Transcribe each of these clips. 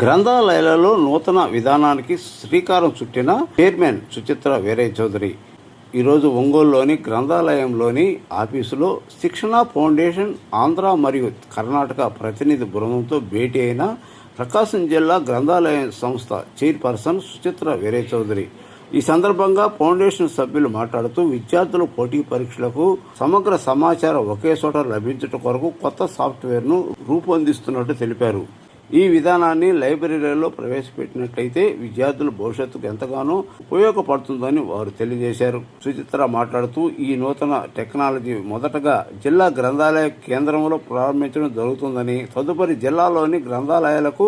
గ్రంథాలయాలలో నూతన విధానానికి శ్రీకారం చుట్టిన చైర్మన్ సుచిత్ర వీరయ్య చౌదరి ఈరోజు ఒంగోలులోని గ్రంథాలయంలోని ఆఫీసులో శిక్షణ ఫౌండేషన్ ఆంధ్ర మరియు కర్ణాటక ప్రతినిధి బృందంతో భేటీ అయిన ప్రకాశం జిల్లా గ్రంథాలయ సంస్థ చైర్పర్సన్ సుచిత్ర వీరయ్య చౌదరి ఈ సందర్భంగా ఫౌండేషన్ సభ్యులు మాట్లాడుతూ విద్యార్థుల పోటీ పరీక్షలకు సమగ్ర సమాచారం ఒకే చోట లభించడం కొరకు కొత్త సాఫ్ట్వేర్ను రూపొందిస్తున్నట్టు తెలిపారు. ఈ విధానాన్ని లైబ్రరీలలో ప్రవేశపెట్టినట్లయితే విద్యార్థుల భవిష్యత్తుకు ఎంతగానో ఉపయోగపడుతుందని వారు తెలియజేశారు. సుచిత్ర మాట్లాడుతూ ఈ నూతన టెక్నాలజీ మొదటగా జిల్లా గ్రంథాలయ కేంద్రంలో ప్రారంభించడం జరుగుతుందని తదుపరి జిల్లాలోని గ్రంథాలయాలకు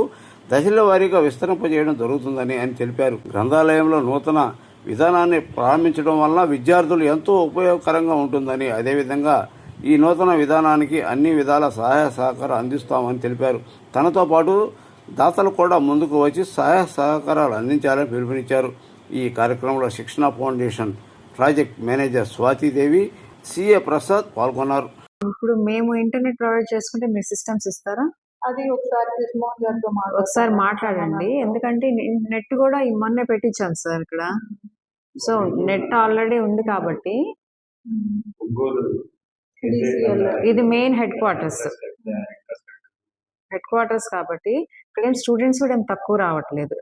దశల వారీగా విస్తరింపజేయడం జరుగుతుందని ఆయన తెలిపారు. గ్రంథాలయంలో నూతన విధానాన్ని ప్రారంభించడం వలన విద్యార్థులు ఎంతో ఉపయోగకరంగా ఉంటుందని అదేవిధంగా ఈ నూతన విధానానికి అన్ని విధాల సహాయ సహకారం అందిస్తామని తెలిపారు. తనతో పాటు దాతలు కూడా ముందుకు వచ్చి సహాయ సహకారాలు అందించాలని పిలుపునిచ్చారు. ఈ కార్యక్రమంలో Shikshana foundation project manager Swathidevi CA Prasad పాల్గొన్నారు. ఇప్పుడు మేము ఇంటర్నెట్ ప్రొవైడ్ చేసుకుంటే మీరు సిస్టమ్స్ ఇస్తారా? అది ఒకసారి గారితో. ఒకసారి మాట్లాడండి. ఎందుకంటే నెట్ కూడా ఈ మొన్నే పెట్టించాను సార్ ఇక్కడ. సో నెట్ ఆల్రెడీ ఉంది కాబట్టి. ఇది main headquarters headquarters కాబట్టి ఇక్కడ ఏం స్టూడెంట్స్ కూడా ఏం తక్కువ రావట్లేదు.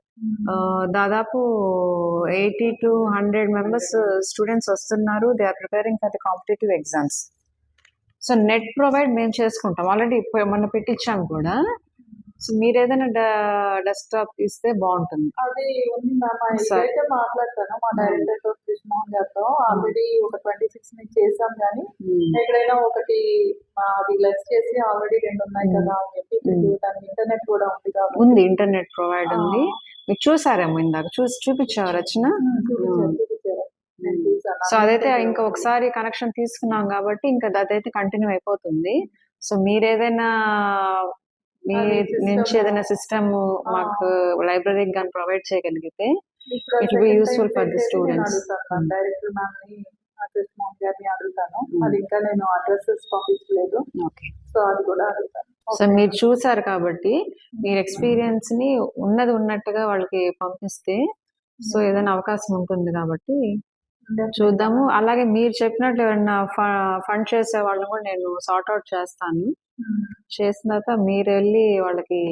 ఆ, దాదాపు eighty two hundred members students వస్తున్నారు. They are preparing for the competitive exams so net provide మేము చేసుకుంటాం. ఆల్రెడీ మొన్న పెట్టించాం కూడా. సో మీరు ఏదైనా డెస్క్టాప్ ఇస్తే బాగుంటుంది. అది ఉంది మ్యామ్ మాట్లాడతాను. మా డైరెక్టర్ కృష్ణమోహన్ గారితో ఆల్రెడీ ఒక ట్వంటీ సిక్స్ నుంచి చేసాం కానీ ఎక్కడైనా ఒకటి అది లెస్ చేసి ఆల్రెడీ రెండు ఉన్నాయి కదా అని చెప్పి Hmm. దానికి ఇంటర్నెట్ కూడా ఉంది కాబట్టి. ఉంది ఇంటర్నెట్ ప్రొవైడ్ ఉంది. మీరు చూసారేమో ఇందాక. చూసి చూపించావు రచన. సో అదైతే ఇంకా ఒకసారి కనెక్షన్ తీసుకున్నాం కాబట్టి ఇంకా అదైతే కంటిన్యూ అయిపోతుంది. సో మీరు ఏదైనా మీ నుంచి ఏదైనా సిస్టమ్ మాకు లైబ్రరీకి కానీ ప్రొవైడ్ చేయగలిగితే for the పెట్టేసి నేను students. అడుగుతాను. డైరెక్టర్ మ్యామ్ కృష్ణమోహన్ గారిని అడుగుతాను. అది ఇంకా నేను అడ్రసెస్ పంపించలేదు. ఓకే సో అది కూడా అడుగుతాను. సో మీరు చూసారు కాబట్టి మీరు ఎక్స్పీరియన్స్ని ఉన్నది ఉన్నట్టుగా వాళ్ళకి పంపిస్తే సో ఏదైనా అవకాశం ఉంటుంది కాబట్టి చూద్దాము. అలాగే మీరు చెప్పినట్లు ఏమన్నా ఫండ్ చేసే వాళ్ళని కూడా నేను సార్ట్ అవుట్ చేస్తాను. చేసిన తర్వాత మీరు వెళ్ళి వాళ్ళకి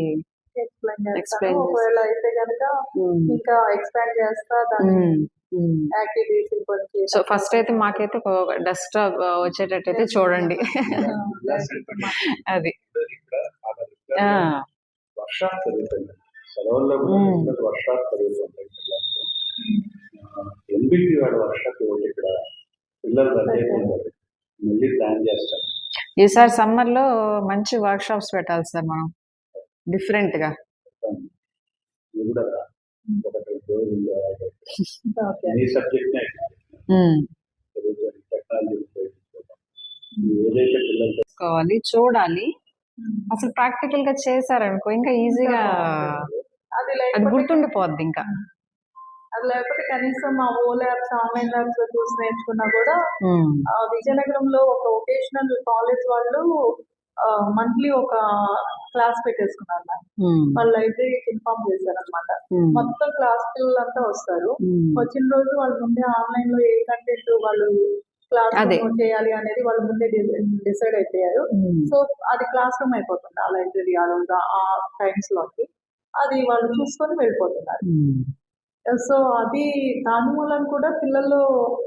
ఎక్స్ప్లెయిన్. ఒకవేళ అయితే కనుక ఇంకా ఎక్స్పాండ్ చేస్తా. దాని యాక్టివిటీస్ ఇంకొంచెం సో ఫస్ట్ అయితే మాకైతే ఒక డెస్క్టాప్ వచ్చేటట్టయితే చూడండి అది ఆ, వర్షాలు జరుగుతుంది సెలవుల్లో కూడా మ్మ్. ఇక్కడ వర్షాలు జరుగుతుంటాయి పిల్లలకు ఎన్బిటి వాడు వర్షాలు ఒకటి ఇక్కడ పిల్లలు రద్దయిపోతారు మళ్ళీ ప్లాన్ చేస్తాం ఈసారి సమ్మర్లో మంచి వర్క్ షాప్స్ పెట్టాలి సార్ మనం. డిఫరెంట్గా ఇది కూడా రా. ఒకటి రెండు రోజులు ఓకే. ఈ సబ్జెక్ట్ ఉమ్, టెక్నాలజీ ఏదైతే పిల్లలు తీసుకోవాలి చూడాలి. అసలు ప్రాక్టికల్గా చేశారనుకో ఇంకా ఈజీగా అది గుర్తుండిపోద్ది ఇంకా. అది లేకపోతే కనీసం మా ఓ ల్యాబ్స్ ఆన్లైన్ ల్యాబ్స్ చూసి నేర్చుకున్నా కూడా ఆ, విజయనగరంలో ఒక వొకేషనల్ కాలేజ్ వాళ్ళు మంత్లీ ఒక క్లాస్ పెట్టేసుకున్నారు వాళ్ళ లైబ్రరీకి ఇన్ఫార్మ్ చేశారు అనమాట మొత్తం క్లాస్ పిల్లలంతా వస్తారు. ఉమ్. వచ్చిన రోజు వాళ్ళ ముందే ఆన్లైన్లో ఏ కంటెంట్ వాళ్ళు క్లాస్. చేయాలి అనేది వాళ్ళు ముందే డిసైడ్ అయిపోయారు. ఉమ్. సో అది క్లాస్ రూమ్ అయిపోతుంది. ఆ లైబ్రరీ ఆ రోజు ఆ టైమ్స్లోకి అది వాళ్ళు చూసుకొని వెళ్ళిపోతున్నారు. ఉమ్. సో అది దాని మూలం కూడా పిల్లల్లో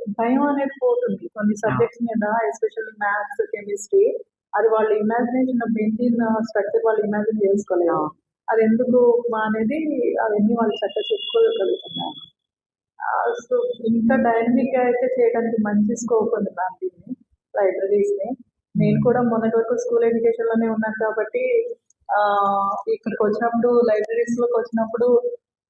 భయం అనేది పోతుంది. కొన్ని సబ్జెక్ట్స్ మీద ఎస్పెషల్లీ మ్యాథ్స్ కెమిస్ట్రీ అది వాళ్ళ ఇమాజినేషన్ మెయింటైన్ స్ట్రక్చర్ వాళ్ళు ఇమాజిన్ చేసుకోలేరు అది ఎందుకు మా అనేది అవన్నీ వాళ్ళు చక్కగా చెప్పుకోగలుగుతున్నారు. సో ఇంకా డైనమిక్గా అయితే చేయడానికి మంచి స్కోప్ ఉంది మ్యామ్ దీన్ని లైబ్రరీస్ని. నేను కూడా మొన్నటి వరకు స్కూల్ ఎడ్యుకేషన్లోనే ఉన్నాను కాబట్టి ఆ, ఇక్కడికి వచ్చినప్పుడు లైబ్రరీస్లోకి వచ్చినప్పుడు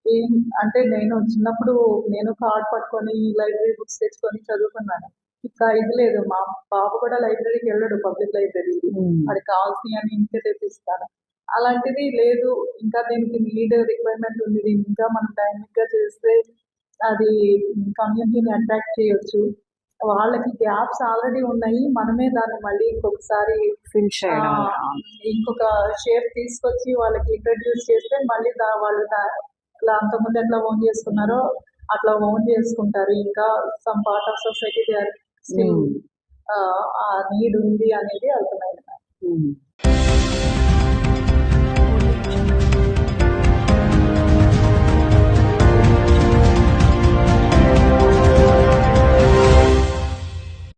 ఏం అంటే నేను చిన్నప్పుడు నేను కార్డ్ పట్టుకొని లైబ్రరీ బుక్స్ తెచ్చుకొని చదువుకున్నాను. ఇంకా ఇది లేదు. మా బాబు కూడా లైబ్రరీకి వెళ్ళాడు పబ్లిక్ లైబ్రరీ. ఉమ్. అది కావాల్సినవి అని ఇంకే తెప్పిస్తాను అలాంటిది లేదు. ఇంకా దీనికి నీడ్ రిక్వైర్మెంట్ ఉంది. దీన్ని ఇంకా మనం డైనమిక్గా చేస్తే అది కమ్యూనిటీని అట్రాక్ట్ చేయొచ్చు. వాళ్ళకి గ్యాప్స్ ఆల్రెడీ ఉన్నాయి. మనమే దాన్ని మళ్ళీ ఇంకొకసారి ఇంకొక షేప్ తీసుకొచ్చి వాళ్ళకి ఇంట్రడ్యూస్ చేస్తే మళ్ళీ దా వాళ్ళు అంతకుముందు ఎట్లా ఓన్ చేసుకున్నారో అట్లా ఓన్ చేసుకుంటారు. ఇంకా some part of society they are still. ఆ నీడ్ ఉంది అనేది అర్థమైంది.